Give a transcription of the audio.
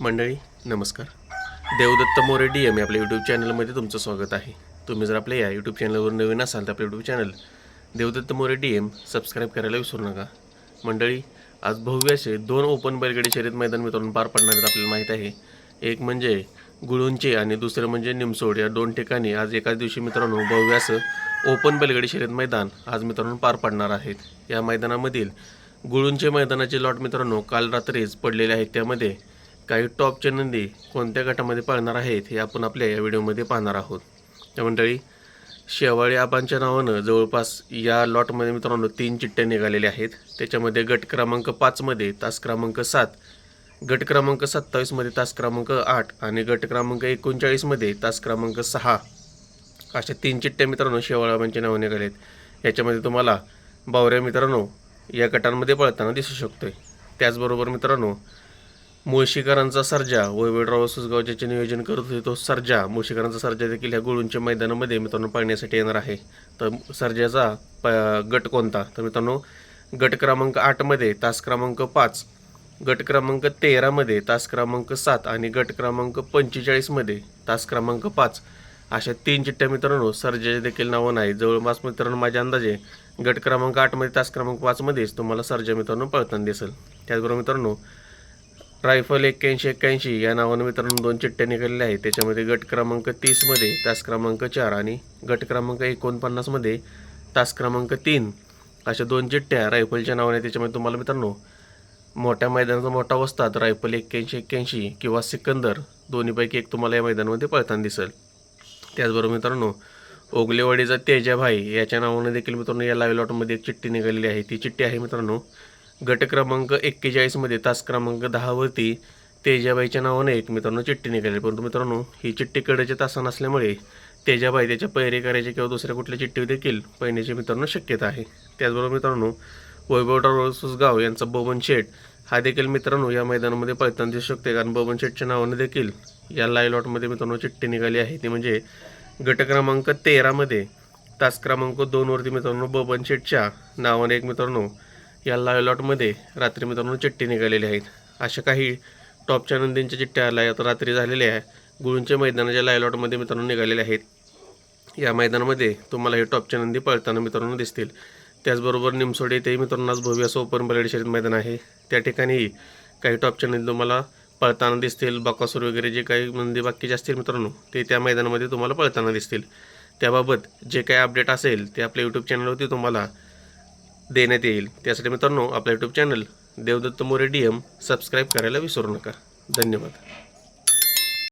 मंडळी नमस्कार. Devdatta More D M आपल्या यूट्यूब चॅनलमध्ये तुमचं स्वागत आहे. तुम्ही जर आपल्या या यूट्यूब चॅनलवर नवीन असाल तर आपलं YouTube channel Devdatta More D M subscribe करायला विसरू नका. मंडळी आज भव्य असे दोन ओपन बैलगाडी शर्यत मैदान मित्रांनो पार पडणार आहेत आपल्याला माहीत आहे. एक म्हणजे गुळुंचे आणि दुसरं म्हणजे निमसोड. या दोन ठिकाणी आज एकाच दिवशी मित्रांनो भव्य असं ओपन बैलगाडी शर्यत मैदान आज मित्रांनो पार पडणार आहेत. या मैदानामधील गुळूंचे मैदानाचे लॉट मित्रांनो काल रात्रीच पडलेले आहेत. त्यामध्ये काही टॉपच्या नंदी कोणत्या गटामध्ये पाळणार आहेत हे आपण आपल्या या व्हिडिओमध्ये पाहणार आहोत. त्या मंडळी शेवाळी आबांच्या नावानं जवळपास या लॉटमध्ये मित्रांनो तीन चिठ्ठ्या निघालेल्या आहेत. त्याच्यामध्ये गट क्रमांक पाचमध्ये तास क्रमांक सात गट क्रमांक सत्तावीसमध्ये तास क्रमांक आठ आणि गट क्रमांक एकोणचाळीसमध्ये तास क्रमांक सहा. अशा तीन चिठ्ठ्या मित्रांनो शेवाळाबांच्या नावाने निघाले आहेत याच्यामध्ये तुम्हाला बावऱ्या मित्रांनो या गटांमध्ये पळताना दिसू शकतो आहे त्याचबरोबर मित्रांनो मुळशीकरांचा सर्जा. वैभवराव सुसगाव ज्याचे नियोजन करत होते तो सर्जा. मुळशीकरांचा सर्जा देखील ह्या गुळूंच्या मैदानामध्ये मित्रांनो पाळण्यासाठी येणार आहे. तर सर्जाचा प गट कोणता? तर मित्रांनो गट क्रमांक आठमध्ये तास क्रमांक पाच गट क्रमांक तेरामध्ये तास क्रमांक सात आणि गट क्रमांक पंचेचाळीसमध्ये तास क्रमांक पाच. अशा तीन चिठ्ठ्या मित्रांनो सर्जाचे देखील नावं नाही. जवळपास मित्रांनो माझ्या अंदाजे गट क्रमांक आठमध्ये तास क्रमांक पाचमध्येच तुम्हाला सर्जा मित्रांनो पळताना दिसेल. त्याचबरोबर मित्रांनो रायफल एक्क्याऐंशी एक्क्याऐंशी या नावानं मित्रांनो दोन चिठ्ठ्या निघालेल्या आहेत. त्याच्यामध्ये गट क्रमांक तीसमध्ये तास क्रमांक चार आणि गट क्रमांक एकोणपन्नासमध्ये तास क्रमांक तीन अशा दोन चिठ्ठ्या रायफलच्या नावाने त्याच्यामध्ये तुम्हाला मित्रांनो मोठ्या मैदानाचा मोठा वस्तात रायफल एक्क्याऐंशी एक्क्याऐंशी किंवा सिकंदर दोन्हीपैकी एक तुम्हाला या मैदानामध्ये पळताना दिसेल. त्याचबरोबर मित्रांनो ओगलेवाडीचा तेजाभाई याच्या नावाने देखील मित्रांनो या लाईव्ह लॉटमध्ये एक चिठ्ठी निघालेली आहे. ती चिठ्ठी आहे मित्रांनो गट क्रमांक एक्केचाळीसमध्ये तास क्रमांक दहावरती तेजाबाईच्या नावाने एक मित्रांनो चिठ्ठी निघाली. परंतु मित्रांनो ही चिठ्ठी कडेचे तासा नसल्यामुळे तेजाबाई त्याच्या पैरे करायचे किंवा दुसऱ्या कुठल्या चिठ्ठी देखील पहिण्याची मित्रांनो शक्यता आहे. त्याचबरोबर मित्रांनो वैभवराव सुसगाव यांचा बबन शेठ हा देखील मित्रांनो या मैदानामध्ये पळताना दिसू शकते कारण बबन शेठच्या नावाने देखील या लायलॉटमध्ये मित्रांनो चिठ्ठी निघाली आहे. ती म्हणजे गट क्रमांक तेरामध्ये तास क्रमांक दोनवरती मित्रांनो बबन शेठच्या नावाने एक मित्रांनो या लाय लॉटमध्ये रात्री मित्रांनो चिठ्ठी निघालेली आहेत. अशा काही टॉपच्या नंदींच्या चिठ्ठ्या आल्या आता रात्री झालेल्या आहे. गुळूंच्या मैदानाच्या लाय लॉटमध्ये मित्रांनो निघालेल्या आहेत. या मैदानामध्ये तुम्हाला हे टॉपच्या नंदी पळताना मित्रांनो दिसतील. त्याचबरोबर निमसोडे येथे मित्रांनो आज भव्य असं ओपन बलेड शरीर मैदान आहे. त्या ठिकाणी काही टॉपच्या नंदी तुम्हाला पळताना दिसतील. बकासूर वगैरे जे काही नंदी बाकीचे असतील मित्रांनो ते त्या मैदानामध्ये तुम्हाला पळताना दिसतील. त्याबाबत जे काही अपडेट असेल ते आपल्या यूट्यूब चॅनलवरती तुम्हाला देण्यात येईल. त्यासाठी मित्रांनो आपल्या YouTube channel Devdatta More D M subscribe करायला विसरू नका. धन्यवाद.